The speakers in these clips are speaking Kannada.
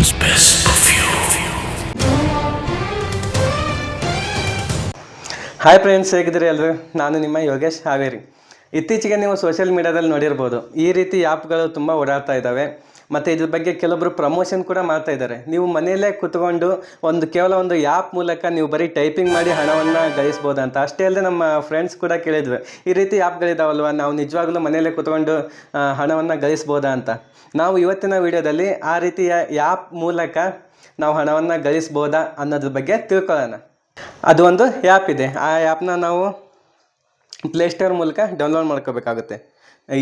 world's best perfume. Hi friends ಹೇಗಿದ್ದೀರಿ ಎಲ್ಲರೂ? ನಾನು ನಿಮ್ಮ ಯೋಗೇಶ್ ಹಾವೇರಿ. ಇತ್ತೀಚೆಗೆ ನೀವು ಸೋಷಿಯಲ್ ಮೀಡಿಯಾದಲ್ಲಿ ನೋಡಿರ್ಬೋದು, ಈ ರೀತಿ ಆ್ಯಪ್ಗಳು ತುಂಬ ಓಡಾಡ್ತಾ ಇದ್ದಾವೆ. ಮತ್ತು ಇದ್ರ ಬಗ್ಗೆ ಕೆಲವೊಬ್ಬರು ಪ್ರಮೋಷನ್ ಕೂಡ ಮಾಡ್ತಾ ಇದ್ದಾರೆ. ನೀವು ಮನೆಯಲ್ಲೇ ಕುತ್ಕೊಂಡು ಒಂದು ಕೇವಲ ಒಂದು ಆ್ಯಪ್ ಮೂಲಕ ನೀವು ಬರೀ ಟೈಪಿಂಗ್ ಮಾಡಿ ಹಣವನ್ನು ಗಳಿಸ್ಬೋದು ಅಂತ? ಅಷ್ಟೇ ಅಲ್ಲದೆ ನಮ್ಮ ಫ್ರೆಂಡ್ಸ್ ಕೂಡ ಕೇಳಿದ್ವಿ. ಈ ರೀತಿ ಆ್ಯಪ್ಗಳಿದಾವಲ್ವ ನಾವು ನಿಜವಾಗ್ಲೂ ಮನೆಯಲ್ಲೇ ಕುತ್ಕೊಂಡು ಹಣವನ್ನು ಗಳಿಸ್ಬೋದಾ ಅಂತ? ನಾವು ಇವತ್ತಿನ ವಿಡಿಯೋದಲ್ಲಿ ಆ ರೀತಿಯ ಆ್ಯಪ್ ಮೂಲಕ ನಾವು ಹಣವನ್ನು ಗಳಿಸ್ಬೋದಾ ಅನ್ನೋದ್ರ ಬಗ್ಗೆ ತಿಳ್ಕೊಳ್ಳೋಣ. ಅದು ಒಂದು ಆ್ಯಪ್ ಇದೆ. ಆ ಆ್ಯಪ್ನ ನಾವು ಪ್ಲೇಸ್ಟೋರ್ ಮೂಲಕ ಡೌನ್ಲೋಡ್ ಮಾಡ್ಕೋಬೇಕಾಗುತ್ತೆ.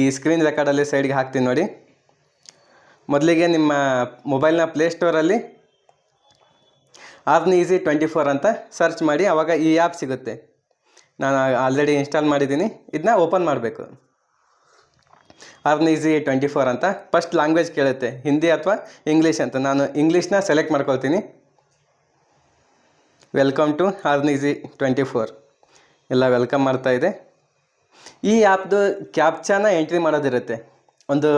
ಈ ಸ್ಕ್ರೀನ್ ರೆಕಾರ್ಡಲ್ಲಿ ಸೈಡ್ಗೆ ಹಾಕ್ತೀನಿ ನೋಡಿ. ಮೊದಲಿಗೆ ನಿಮ್ಮ ಮೊಬೈಲ್ನ ಪ್ಲೇಸ್ಟೋರಲ್ಲಿ ಆರ್ನ್ ಈಸಿ ಟ್ವೆಂಟಿ ಫೋರ್ ಅಂತ ಸರ್ಚ್ ಮಾಡಿ ಆವಾಗ ಈ ಆ್ಯಪ್ ಸಿಗುತ್ತೆ. ನಾನು ಆಲ್ರೆಡಿ ಇನ್ಸ್ಟಾಲ್ ಮಾಡಿದ್ದೀನಿ. ಇದನ್ನ ಓಪನ್ ಮಾಡಬೇಕು. ಆರ್ನ್ ಈಸಿ ಟ್ವೆಂಟಿ ಫೋರ್ ಅಂತ. ಫಸ್ಟ್ ಲ್ಯಾಂಗ್ವೇಜ್ ಕೇಳುತ್ತೆ. ಹಿಂದಿ ಅಥವಾ ಇಂಗ್ಲೀಷ್ ಅಂತ. ನಾನು ಇಂಗ್ಲೀಷ್ನ ಸೆಲೆಕ್ಟ್ ಮಾಡ್ಕೊಳ್ತೀನಿ. Welcome to earn easy twenty four ಎಲ್ಲ ವೆಲ್ಕಮ್ ಮಾಡ್ತಾ ಇದೆ. ಈ ಆ್ಯಪ್ದು ಕ್ಯಾಪ್ಚಾನ ಎಂಟ್ರಿ ಮಾಡೋದಿರುತ್ತೆ. ಒಂದು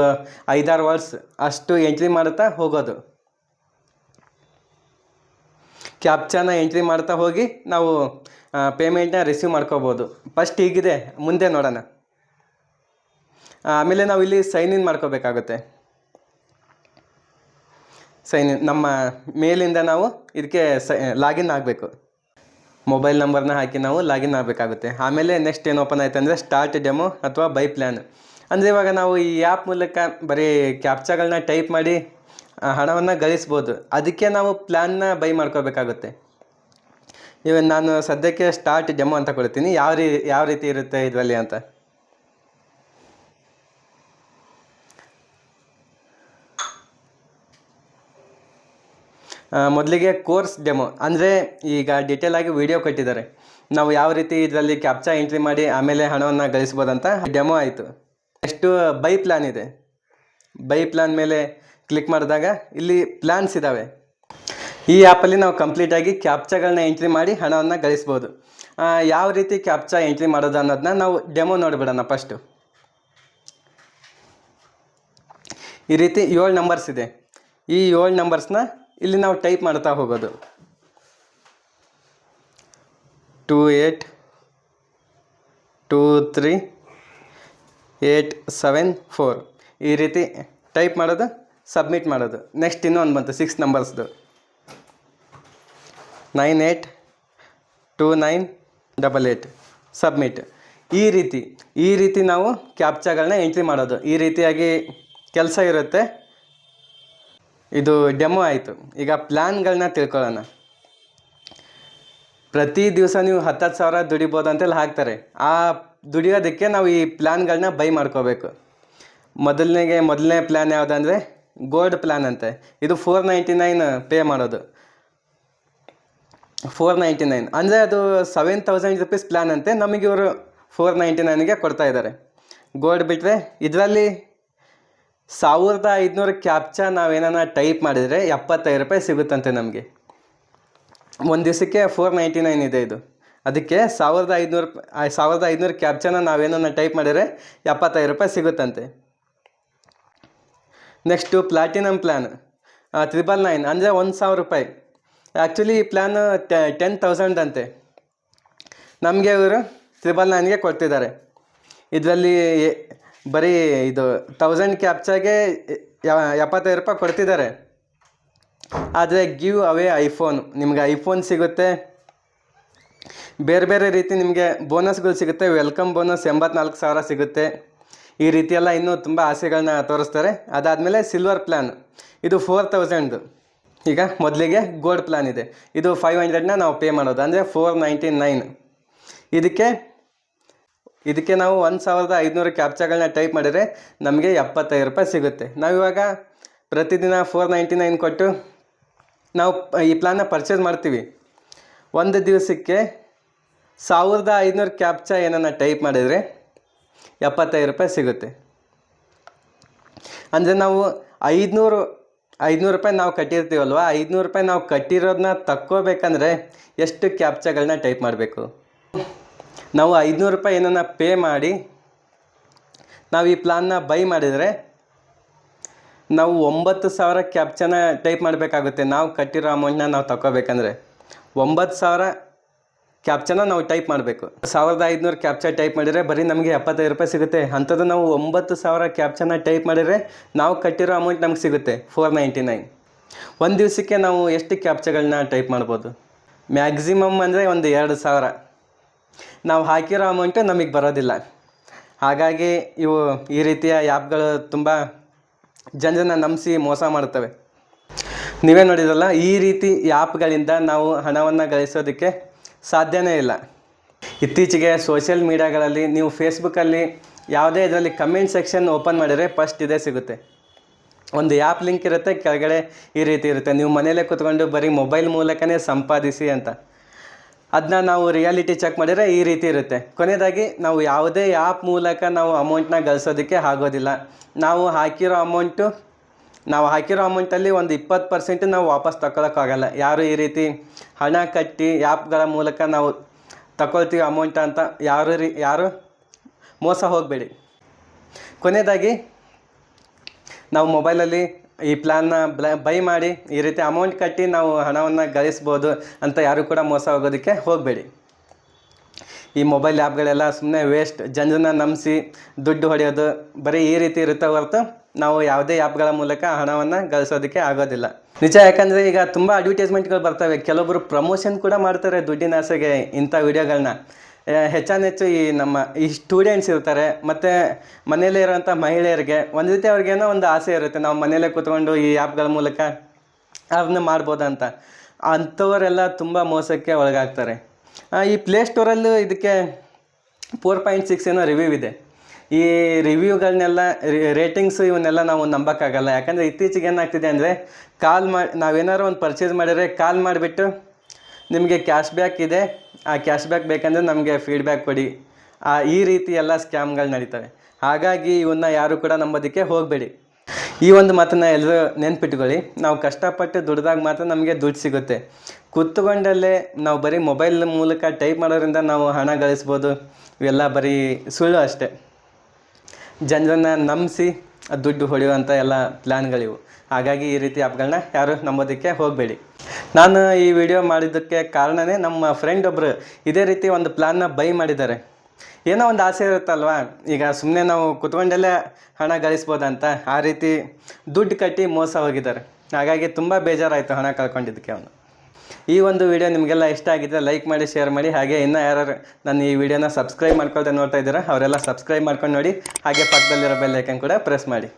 ಐದಾರು ವರ್ಡ್ಸ್ ಅಷ್ಟು ಎಂಟ್ರಿ ಮಾಡ್ತಾ ಹೋಗೋದು. ಕ್ಯಾಪ್ಚಾನ ಎಂಟ್ರಿ ಮಾಡ್ತಾ ಹೋಗಿ ನಾವು ಪೇಮೆಂಟ್ನ ರಿಸೀವ್ ಮಾಡ್ಕೋಬೋದು. ಫಸ್ಟ್ ಈಗಿದೆ ಮುಂದೆ ನೋಡೋಣ. ಆಮೇಲೆ ನಾವು ಇಲ್ಲಿ ಸೈನ್ ಇನ್ ಮಾಡ್ಕೋಬೇಕಾಗುತ್ತೆ. ಸೈನ್ ಇನ್ ನಮ್ಮ ಮೇಲಿಂದ ನಾವು ಇದಕ್ಕೆ ಸೈ ಲಾಗಿನ್ ಆಗಬೇಕು. ಮೊಬೈಲ್ ನಂಬರ್ನ ಹಾಕಿ ನಾವು ಲಾಗಿನ್ ಆಗಬೇಕಾಗುತ್ತೆ. ಆಮೇಲೆ ನೆಕ್ಸ್ಟ್ ಏನು ಓಪನ್ ಆಯ್ತು ಅಂದರೆ ಸ್ಟಾರ್ಟ್ ಡೆಮೋ ಅಥವಾ ಬೈ ಪ್ಲ್ಯಾನ್ ಅಂದರೆ ಇವಾಗ ನಾವು ಈ ಆ್ಯಪ್ ಮೂಲಕ ಬರೀ ಕ್ಯಾಪ್ಚಾಗಳನ್ನ ಟೈಪ್ ಮಾಡಿ ಹಣವನ್ನು ಗಳಿಸ್ಬೋದು. ಅದಕ್ಕೆ ನಾವು ಪ್ಲ್ಯಾನ್ನ ಬೈ ಮಾಡ್ಕೋಬೇಕಾಗುತ್ತೆ. ಇವನ್ ನಾನು ಸದ್ಯಕ್ಕೆ ಸ್ಟಾರ್ಟ್ ಡೆಮೋ ಅಂತ ಕೊಡ್ತೀನಿ. ಯಾವ ರೀ, ಯಾವ ರೀತಿ ಇರುತ್ತೆ ಇದರಲ್ಲಿ ಅಂತ? ಮೊದಲಿಗೆ ಕೋರ್ಸ್ ಡೆಮೋ ಅಂದರೆ ಈಗ ಡಿಟೇಲ್ ಆಗಿ ವಿಡಿಯೋ ಕೊಟ್ಟಿದ್ದಾರೆ. ನಾವು ಯಾವ ರೀತಿ ಇದರಲ್ಲಿ ಕ್ಯಾಪ್ಚಾ ಎಂಟ್ರಿ ಮಾಡಿ ಆಮೇಲೆ ಹಣವನ್ನು ಗಳಿಸ್ಬೋದಂತ ಡೆಮೋ ಆಯಿತು. ನೆಕ್ಸ್ಟು ಬೈ ಪ್ಲ್ಯಾನ್ ಇದೆ. ಬೈ ಪ್ಲ್ಯಾನ್ ಮೇಲೆ ಕ್ಲಿಕ್ ಮಾಡಿದಾಗ ಇಲ್ಲಿ ಪ್ಲ್ಯಾನ್ಸ್ ಇದ್ದಾವೆ ಈ ಆ್ಯಪಲ್ಲಿ ನಾವು ಕಂಪ್ಲೀಟಾಗಿ ಕ್ಯಾಪ್ಚಾಗಳನ್ನ ಎಂಟ್ರಿ ಮಾಡಿ ಹಣವನ್ನು ಗಳಿಸ್ಬೋದು. ಯಾವ ರೀತಿ ಕ್ಯಾಪ್ಚಾ ಎಂಟ್ರಿ ಮಾಡೋದು ಅನ್ನೋದನ್ನ ನಾವು ಡೆಮೋ ನೋಡಿಬಿಡೋಣ ಫಸ್ಟು ಈ ರೀತಿ ಏಳು ನಂಬರ್ಸ್ ಇದೆ. ಈ ಏಳು ನಂಬರ್ಸ್ನ ಇಲ್ಲಿ ನಾವು ಟೈಪ್ ಮಾಡ್ತಾ ಹೋಗೋದು. Two eight two three eight seven four. ಈ ರೀತಿ ಟೈಪ್ ಮಾಡೋದು, ಸಬ್ಮಿಟ್ ಮಾಡೋದು. ನೆಕ್ಸ್ಟ್ ಇನ್ನೊಂದು ಬಂತು, six ನಂಬರ್ಸ್ದು. Nine eight two nine double eight submit. ಈ ರೀತಿ ಈ ರೀತಿ ನಾವು ಕ್ಯಾಪ್ಚಾಗಳನ್ನ ಎಂಟ್ರಿ ಮಾಡೋದು. ಈ ರೀತಿಯಾಗಿ ಕೆಲಸ ಇರುತ್ತೆ. ಇದು ಡೆಮೋ ಆಯಿತು. ಈಗ ಪ್ಲ್ಯಾನ್ಗಳನ್ನ ತಿಳ್ಕೊಳ್ಳೋಣ. ಪ್ರತಿ ದಿವಸ ನೀವು ಹತ್ತತ್ತು ಸಾವಿರ ದುಡಿಬೋದು ಅಂತೆಲ್ಲ ಹಾಕ್ತಾರೆ. ಆ ದುಡಿಯೋದಕ್ಕೆ ನಾವು ಈ ಪ್ಲ್ಯಾನ್ಗಳನ್ನ ಬೈ ಮಾಡ್ಕೋಬೇಕು. ಮೊದಲನೇಗೆ, ಮೊದಲನೇ ಪ್ಲ್ಯಾನ್ ಯಾವುದಂದರೆ ಗೋಲ್ಡ್ ಪ್ಲ್ಯಾನ್ ಅಂತೆ. ಇದು ಫೋರ್ ನೈಂಟಿ ನೈನ್ ಪೇ ಮಾಡೋದು. Four ninety nine. ಅಂದರೆ ಅದು ಸೆವೆನ್ ತೌಸಂಡ್ ರುಪೀಸ್ ಪ್ಲ್ಯಾನ್ ಅಂತೆ. ನಮಗೆ ಇವರು ಫೋರ್ ನೈಂಟಿ ನೈನ್ಗೆ ಕೊಡ್ತಾ ಇದ್ದಾರೆ. ಗೋಲ್ಡ್ ಬಿಟ್ಟರೆ ಇದರಲ್ಲಿ ಸಾವಿರದ ಐದುನೂರು ಕ್ಯಾಪ್ಚಾ ನಾವೇನ ಟೈಪ್ ಮಾಡಿದರೆ ಎಪ್ಪತ್ತೈದು ರೂಪಾಯಿ ಸಿಗುತ್ತಂತೆ ನಮಗೆ. ಒಂದು ದಿವಸಕ್ಕೆ ಫೋರ್ ನೈಂಟಿ ನೈನ್ ಇದೆ ಇದು. ಅದಕ್ಕೆ ಸಾವಿರದ ಐದುನೂರು ಸಾವಿರದ ಐದುನೂರು ಕ್ಯಾಪ್ಚನ ನಾವೇನನ್ನ ಟೈಪ್ ಮಾಡಿದರೆ ಎಪ್ಪತ್ತೈದು ರೂಪಾಯಿ ಸಿಗುತ್ತಂತೆ. Next platinum plan triple nine ಅಂದರೆ ಒಂದು ಸಾವಿರ ರೂಪಾಯಿ. ಆ್ಯಕ್ಚುಲಿ ಈ ಪ್ಲ್ಯಾನ್ ಟೆನ್ ತೌಸಂಡ್ ಅಂತೆ. ನಮಗೆ ಇವರು ತ್ರಿಬಲ್ ನೈನ್ಗೆ ಕೊಡ್ತಿದ್ದಾರೆ. ಇದರಲ್ಲಿ ಬರೀ ಇದು ತೌಸಂಡ್ ಕ್ಯಾಪ್ಚಾಗೆ ಎಪ್ಪತ್ತೈದು ರೂಪಾಯಿ ಕೊಡ್ತಿದ್ದಾರೆ. ಆದರೆ ಗಿವ್ ಅವೇ ಐಫೋನ್ ನಿಮಗೆ ಐಫೋನ್ ಸಿಗುತ್ತೆ. ಬೇರೆ ಬೇರೆ ರೀತಿ ನಿಮಗೆ ಬೋನಸ್ಗಳು ಸಿಗುತ್ತೆ, ವೆಲ್ಕಮ್ ಬೋನಸ್ ಎಂಬತ್ನಾಲ್ಕು ಸಾವಿರ ಸಿಗುತ್ತೆ. ಈ ರೀತಿಯೆಲ್ಲ ಇನ್ನೂ ತುಂಬ ಆಸೆಗಳನ್ನ ತೋರಿಸ್ತಾರೆ. ಅದಾದಮೇಲೆ ಸಿಲ್ವರ್ ಪ್ಲ್ಯಾನ್ ಇದು ಫೋರ್ ತೌಸಂಡ್ದು ಈಗ ಮೊದಲಿಗೆ ಗೋಲ್ಡ್ ಪ್ಲ್ಯಾನ್ ಇದೆ. ಇದು ಫೈವ್ ಹಂಡ್ರೆಡ್ನ ನಾವು ಪೇ ಮಾಡೋದು, ಅಂದರೆ ಫೋರ್ ನೈಂಟಿ ನೈನ್ ಇದಕ್ಕೆ ಇದಕ್ಕೆ ನಾವು ಒಂದು ಸಾವಿರದ ಐದುನೂರು ಕ್ಯಾಪ್ಚಾಗಳನ್ನ ಟೈಪ್ ಮಾಡಿದರೆ ನಮಗೆ ಎಪ್ಪತ್ತೈದು ರೂಪಾಯಿ ಸಿಗುತ್ತೆ. ನಾವಿವಾಗ ಪ್ರತಿದಿನ ಫೋರ್ ನೈಂಟಿ ನೈನ್ ಕೊಟ್ಟು ನಾವು ಈ ಪ್ಲ್ಯಾನ್ನ ಪರ್ಚೇಸ್ ಮಾಡ್ತೀವಿ. ಒಂದು ದಿವಸಕ್ಕೆ ಸಾವಿರದ ಐದುನೂರು ಕ್ಯಾಪ್ಚಾ ಏನನ್ನ ಟೈಪ್ ಮಾಡಿದರೆ ಎಪ್ಪತ್ತೈದು ರೂಪಾಯಿ ಸಿಗುತ್ತೆ. ಅಂದರೆ ನಾವು ಐದುನೂರು ಐದುನೂರು ರೂಪಾಯಿ ನಾವು ಕಟ್ಟಿರ್ತೀವಲ್ವ? ಐದುನೂರು ರೂಪಾಯಿ ನಾವು ಕಟ್ಟಿರೋದನ್ನ ತಕ್ಕೋಬೇಕಂದ್ರೆ ಎಷ್ಟು ಕ್ಯಾಪ್ಚಗಳನ್ನ ಟೈಪ್ ಮಾಡಬೇಕು? ನಾವು ಐದುನೂರು ರೂಪಾಯಿ ಏನನ್ನ ಪೇ ಮಾಡಿ ನಾವು ಈ ಪ್ಲಾನ್ನ ಬೈ ಮಾಡಿದರೆ ನಾವು ಒಂಬತ್ತು ಸಾವಿರ ಕ್ಯಾಪ್ಚನ ಟೈಪ್ ಮಾಡಬೇಕಾಗುತ್ತೆ. ನಾವು ಕಟ್ಟಿರೋ ಅಮೌಂಟ್ನ ನಾವು ತಗೋಬೇಕಂದ್ರೆ ಒಂಬತ್ತು ಸಾವಿರ ಕ್ಯಾಪ್ಚನ ನಾವು ಟೈಪ್ ಮಾಡಬೇಕು. ಸಾವಿರದ ಐದುನೂರು ಕ್ಯಾಪ್ಚಾ ಟೈಪ್ ಮಾಡಿದರೆ ಬರೀ ನಮಗೆ ಎಪ್ಪತ್ತೈದು ರೂಪಾಯಿ ಸಿಗುತ್ತೆ. ಅಂಥದ್ದು ನಾವು ಒಂಬತ್ತು ಸಾವಿರ ಕ್ಯಾಪ್ಚನ ಟೈಪ್ ಮಾಡಿದರೆ ನಾವು ಕಟ್ಟಿರೋ ಅಮೌಂಟ್ ನಮ್ಗೆ ಸಿಗುತ್ತೆ ಫೋರ್ ನೈಂಟಿ ನೈನ್ ಒಂದು ದಿವಸಕ್ಕೆ ನಾವು ಎಷ್ಟು ಕ್ಯಾಪ್ಚಗಳನ್ನ ಟೈಪ್ ಮಾಡ್ಬೋದು? ಮ್ಯಾಕ್ಸಿಮಮ್ ಅಂದರೆ ಒಂದು ಎರಡು ಸಾವಿರ. ನಾವು ಹಾಕಿರೋ ಅಮೌಂಟು ನಮಗೆ ಬರೋದಿಲ್ಲ. ಹಾಗಾಗಿ ಇವು ಈ ರೀತಿಯ ಆ್ಯಪ್ಗಳು ತುಂಬ ಜನರನ್ನ ನಂಬಿಸಿ ಮೋಸ ಮಾಡ್ತವೆ ನೀವೇ ನೋಡಿದ್ರಲ್ಲ, ಈ ರೀತಿ ಆ್ಯಪ್ಗಳಿಂದ ನಾವು ಹಣವನ್ನು ಗಳಿಸೋದಕ್ಕೆ ಸಾಧ್ಯವೇ ಇಲ್ಲ. ಇತ್ತೀಚೆಗೆ ಸೋಷಿಯಲ್ ಮೀಡಿಯಾಗಳಲ್ಲಿ ನೀವು ಫೇಸ್ಬುಕ್ಕಲ್ಲಿ ಯಾವುದೇ ಇದರಲ್ಲಿ ಕಮೆಂಟ್ ಸೆಕ್ಷನ್ ಓಪನ್ ಮಾಡಿದರೆ ಫಸ್ಟ್ ಇದೇ ಸಿಗುತ್ತೆ. ಒಂದು ಆ್ಯಪ್ ಲಿಂಕ್ ಇರುತ್ತೆ, ಕೆಳಗಡೆ ಈ ರೀತಿ ಇರುತ್ತೆ. ನೀವು ಮನೇಲೇ ಕೂತ್ಕೊಂಡು ಬರೀ ಮೊಬೈಲ್ ಮೂಲಕನೇ ಸಂಪಾದಿಸಿ ಅಂತ. ಅದನ್ನ ನಾವು ರಿಯಾಲಿಟಿ ಚೆಕ್ ಮಾಡಿದರೆ ಈ ರೀತಿ ಇರುತ್ತೆ. ಕೊನೆಯದಾಗಿ, ನಾವು ಯಾವುದೇ ಆ್ಯಪ್ ಮೂಲಕ ನಾವು ಅಮೌಂಟ್ನ ಗಳಿಸೋದಕ್ಕೆ ಆಗೋದಿಲ್ಲ. ನಾವು ಹಾಕಿರೋ ಅಮೌಂಟು ನಾವು ಹಾಕಿರೋ ಅಮೌಂಟಲ್ಲಿ ಒಂದು ಇಪ್ಪತ್ತು ಪರ್ಸೆಂಟ್ ನಾವು ವಾಪಸ್ ತಗೊಳಕ್ಕಾಗಲ್ಲ. ಯಾರು ಈ ರೀತಿ ಹಣ ಕಟ್ಟಿ ಆ್ಯಪ್ಗಳ ಮೂಲಕ ನಾವು ತಗೊಳ್ತೀವಿ ಅಮೌಂಟ್ ಅಂತ ಯಾರು ರೀ ಯಾರು? ಮೋಸ ಹೋಗಬೇಡಿ. ಕೊನೆಯದಾಗಿ ನಾವು ಮೊಬೈಲಲ್ಲಿ ಈ ಪ್ಲ್ಯಾನ್ನ ಬೈ ಮಾಡಿ ಈ ರೀತಿ ಅಮೌಂಟ್ ಕಟ್ಟಿ ನಾವು ಹಣವನ್ನು ಗಳಿಸ್ಬೋದು ಅಂತ ಯಾರು ಕೂಡ ಮೋಸ ಹೋಗೋದಕ್ಕೆ ಹೋಗಬೇಡಿ. ಈ ಮೊಬೈಲ್ ಆ್ಯಪ್ಗಳೆಲ್ಲ ಸುಮ್ಮನೆ ವೇಸ್ಟ್ ಜನರನ್ನ ನಂಬಿಸಿ ದುಡ್ಡು ಹೊಡೆಯೋದು ಬರೀ ಈ ರೀತಿ ಇರುತ್ತೆ ಹೊರತು ನಾವು ಯಾವುದೇ ಆ್ಯಪ್ಗಳ ಮೂಲಕ ಹಣವನ್ನು ಗಳಿಸೋದಕ್ಕೆ ಆಗೋದಿಲ್ಲ. ನಿಜ ಯಾಕಂದರೆ ಈಗ ತುಂಬ ಅಡ್ವರ್ಟೈಸ್ಮೆಂಟ್ಗಳು ಬರ್ತವೆ. ಕೆಲವೊಬ್ಬರು ಪ್ರಮೋಷನ್ ಕೂಡ ಮಾಡ್ತಾರೆ ದುಡ್ಡಿನ ಆಸೆಗೆ ಇಂಥ ವಿಡಿಯೋಗಳನ್ನ ಹೆಚ್ಚಾನೆಚ್ಚು ಈ ನಮ್ಮ ಈ ಸ್ಟೂಡೆಂಟ್ಸ್ ಇರ್ತಾರೆ. ಮತ್ತು ಮನೆಯಲ್ಲೇ ಇರೋವಂಥ ಮಹಿಳೆಯರಿಗೆ ಒಂದು ರೀತಿ ಅವ್ರಿಗೇನೋ ಒಂದು ಆಸೆ ಇರುತ್ತೆ. ನಾವು ಮನೆಯಲ್ಲೇ ಕೂತ್ಕೊಂಡು ಈ ಆ್ಯಪ್ಗಳ ಮೂಲಕ ಅದನ್ನ ಮಾಡ್ಬೋದಂತ ಅಂಥವರೆಲ್ಲ ತುಂಬ ಮೋಸಕ್ಕೆ ಒಳಗಾಗ್ತಾರೆ. ಈ ಪ್ಲೇಸ್ಟೋರಲ್ಲೂ ಇದಕ್ಕೆ ಫೋರ್ ಪಾಯಿಂಟ್ ಸಿಕ್ಸ್ ಏನೋ ರಿವ್ಯೂ ಇದೆ. ಈ ರಿವ್ಯೂಗಳನ್ನೆಲ್ಲ ರೇಟಿಂಗ್ಸ್ ಇವನ್ನೆಲ್ಲ ನಾವು ನಂಬೋಕ್ಕಾಗಲ್ಲ. ಯಾಕಂದರೆ ಇತ್ತೀಚೆಗೆ ಏನಾಗ್ತಿದೆ ಅಂದರೆ ಕಾಲ್ ಮಾಡಿ ನಾವೇನಾದ್ರು ಒಂದು ಪರ್ಚೇಸ್ ಮಾಡಿದರೆ ಕಾಲ್ ಮಾಡಿಬಿಟ್ಟು ನಿಮಗೆ ಕ್ಯಾಶ್ ಬ್ಯಾಕ್ ಇದೆ. ಆ ಕ್ಯಾಶ್ ಬ್ಯಾಕ್ ಬೇಕಂದರೆ ನಮಗೆ ಫೀಡ್ಬ್ಯಾಕ್ ಕೊಡಿ. ಆ, ಈ ರೀತಿ ಎಲ್ಲ ಸ್ಕ್ಯಾಮ್ಗಳು ನಡೀತವೆ. ಹಾಗಾಗಿ ಇವನ್ನ ಯಾರು ಕೂಡ ನಂಬೋದಕ್ಕೆ ಹೋಗಬೇಡಿ. ಈ ಒಂದು ಮಾತನ್ನು ಎಲ್ಲರೂ ನೆನ್ಪಿಟ್ಕೊಳ್ಳಿ. ನಾವು ಕಷ್ಟಪಟ್ಟು ದುಡ್ದಾಗ ಮಾತ್ರ ನಮಗೆ ದುಡ್ಡು ಸಿಗುತ್ತೆ. ಕೂತ್ಕೊಂಡಲ್ಲೇ ನಾವು ಬರೀ ಮೊಬೈಲ್ ಮೂಲಕ ಟೈಪ್ ಮಾಡೋದ್ರಿಂದ ನಾವು ಹಣ ಗಳಿಸ್ಬೋದು. ಇವೆಲ್ಲ ಬರೀ ಸುಳ್ಳು ಅಷ್ಟೇ. ಜನರನ್ನ ನಂಬಿಸಿ ದುಡ್ಡು ಹೊಡೆಯುವಂಥ ಎಲ್ಲ ಪ್ಲ್ಯಾನ್ಗಳಿವು ಹಾಗಾಗಿ ಈ ರೀತಿ ಆ್ಯಪ್ಗಳನ್ನ ಯಾರು ನಂಬೋದಕ್ಕೆ ಹೋಗಬೇಡಿ. ನಾನು ಈ ವಿಡಿಯೋ ಮಾಡಿದ್ದಕ್ಕೆ ಕಾರಣನೇ ನಮ್ಮ ಫ್ರೆಂಡ್ ಒಬ್ಬರು ಇದೇ ರೀತಿ ಒಂದು ಪ್ಲ್ಯಾನ್ನ ಬೈ ಮಾಡಿದ್ದಾರೆ. ಏನೋ ಒಂದು ಆಸೆ ಇರುತ್ತಲ್ವಾ? ಈಗ ಸುಮ್ಮನೆ ನಾವು ಕುತ್ಕೊಂಡಲ್ಲೇ ಹಣ ಗಳಿಸ್ಬೋದಂತ ಆ ರೀತಿ ದುಡ್ಡು ಕಟ್ಟಿ ಮೋಸ ಹೋಗಿದ್ದಾರೆ. ಹಾಗಾಗಿ ತುಂಬ ಬೇಜಾರಾಯಿತು ಹಣ ಕಳ್ಕೊಂಡಿದ್ದಕ್ಕೆ ಅವನು. ಈ ಒಂದು ವಿಡಿಯೋ ನಿಮಗೆಲ್ಲ ಇಷ್ಟ ಆಗಿದ್ದರೆ ಲೈಕ್ ಮಾಡಿ ಶೇರ್ ಮಾಡಿ. ಹಾಗೆ ಇನ್ನೂ ಯಾರು ನಾನು ಈ ವಿಡಿಯೋನ ಸಬ್ಸ್ಕ್ರೈಬ್ ಮಾಡ್ಕೊಳ್ತಾ ನೋಡ್ತಾ ಇದ್ದೀರಾ, ಅವರೆಲ್ಲ ಸಬ್ಸ್ಕ್ರೈಬ್ ಮಾಡ್ಕೊಂಡು ನೋಡಿ. ಹಾಗೆ ಪಕ್ಕದಲ್ಲಿರೋ ಬೆಲ್ ಕೂಡ ಪ್ರೆಸ್ ಮಾಡಿ.